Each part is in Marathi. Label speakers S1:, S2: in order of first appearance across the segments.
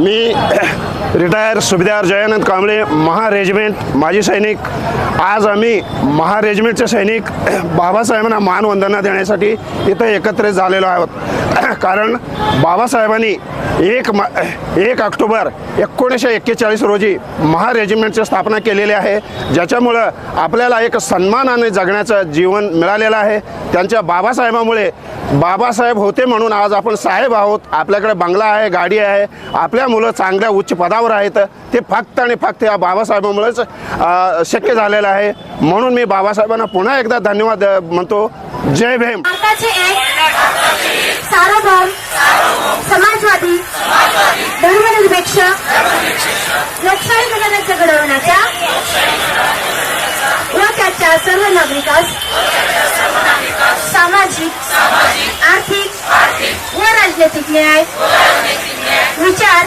S1: मी रिटायर सुभेदार जयानंद कांबळे महा रेजिमेंट माजी सैनिक. आज आम्ही महा रेजिमेंटचे सैनिक. बाबासाहेबांना मानवंदना देण्यासाठी इथं एकत्रित झालेलो आहोत. कारण बाबासाहेबांनी एक मा एक ऑक्टोबर एकोणीसशे एक्केचाळीस रोजी महा रेजिमेंटची स्थापना केलेली आहे. ज्याच्यामुळं आपल्याला एक सन्मानाने जगण्याचं जीवन मिळालेलं आहे. त्यांच्या बाबासाहेबामुळे बाबासाहेब होते म्हणून आज आपण साहेब आहोत. आपल्याकडे बंगला आहे गाडी आहे. आपल्या मुलं चांगल्या उच्च पदावर आहेत. ते फक्त आणि फक्त या बाबासाहेबांमुळेच शक्य झालेलं आहे. म्हणून मी बाबासाहेबांना पुन्हा एकदा धन्यवाद म्हणतो. जय भीम.
S2: सार्वभौम समाजवादी धर्मनिरपेक्ष लोकशाही गणराज्य घडवण्याच्या व त्याच्या सर्व नागरिकास सामाजिक आर्थिक व राजनैतिक न्याय विचार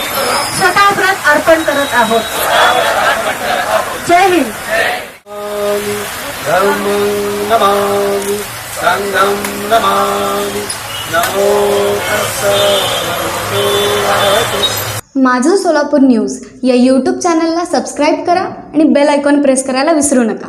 S2: प्रत अर्पण करत आहोत. जय हिंद.
S3: नमामि सङ्गं नमामि नमो
S4: माझं सोलापूर न्यूज या यूट्यूब चॅनलला सबस्क्राईब करा आणि बेल आयकॉन प्रेस करायला विसरू नका.